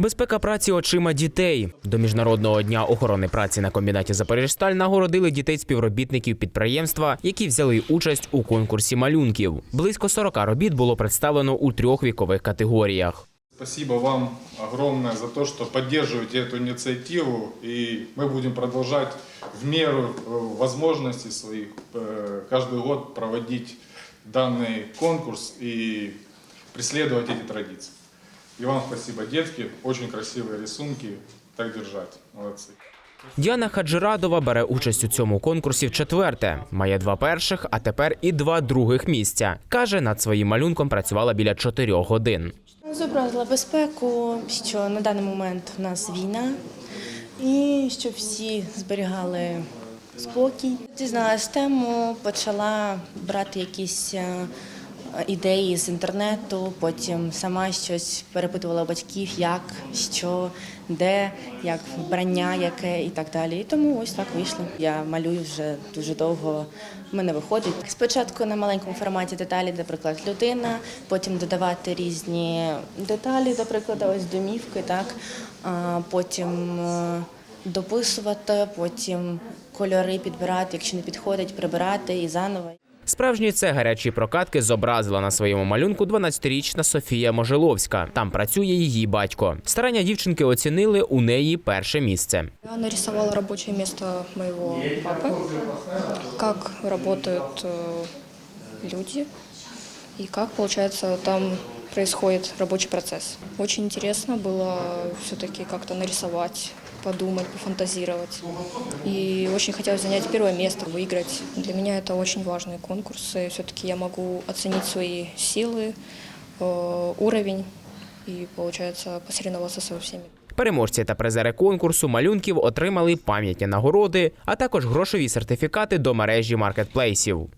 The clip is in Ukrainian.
Безпека праці очима дітей. До міжнародного дня охорони праці на комбінаті Запоріжсталь нагородили дітей співробітників підприємства, які взяли участь у конкурсі малюнків. Близько 40 робіт було представлено у трьох вікових категоріях. Спасибо вам огромное за то, что поддерживаете эту инициативу, и мы будем продолжать в меру э, возможностей своих э, каждый год проводить данный конкурс и преследовать эти традиции. И вам спасибо, детки, очень красивые рисунки, так держать, молодцы. Діана Хаджирадова бере участь у цьому конкурсі вчетверте. Має два перших, а тепер і два других місця. Каже, над своїм малюнком працювала біля чотирьох годин. Зобразила безпеку, що на даний момент в нас війна, і щоб всі зберігали спокій. Дізналась тему, почала брати якісь е, ідеї з інтернету, потім сама щось перепитувала батьків, як, що, де, як вбрання, яке і так далі. І тому ось так вийшло. Я малюю вже дуже довго. В мене виходить. Спочатку на маленькому форматі деталі, наприклад, людина, потім додавати різні деталі, до прикладу, ось домівки, так, а потім е, дописувати, потім кольори підбирати, якщо не підходить, прибирати і заново. Справжні це гарячі прокатки зобразила на своєму малюнку 12-річна Софія Можеловська. Там працює її батько. Старання дівчинки оцінили у неї перше місце. Я нарисувала робоче місце моєго папи, як работают э, люди і як виходить там происходит рабочий процесс. Очень интересно было все-таки как-то нарисовать, подумать, пофантазировать. И очень хотелось занять первое место, выиграть. Для меня это очень важные конкурсы. Все-таки я могу оценить свои силы, э, уровень и, получается, посоревноваться со всеми. Переможці та призери конкурсу малюнків отримали пам'ятні нагороди, а також грошові сертифікати до мережі маркетплейсів.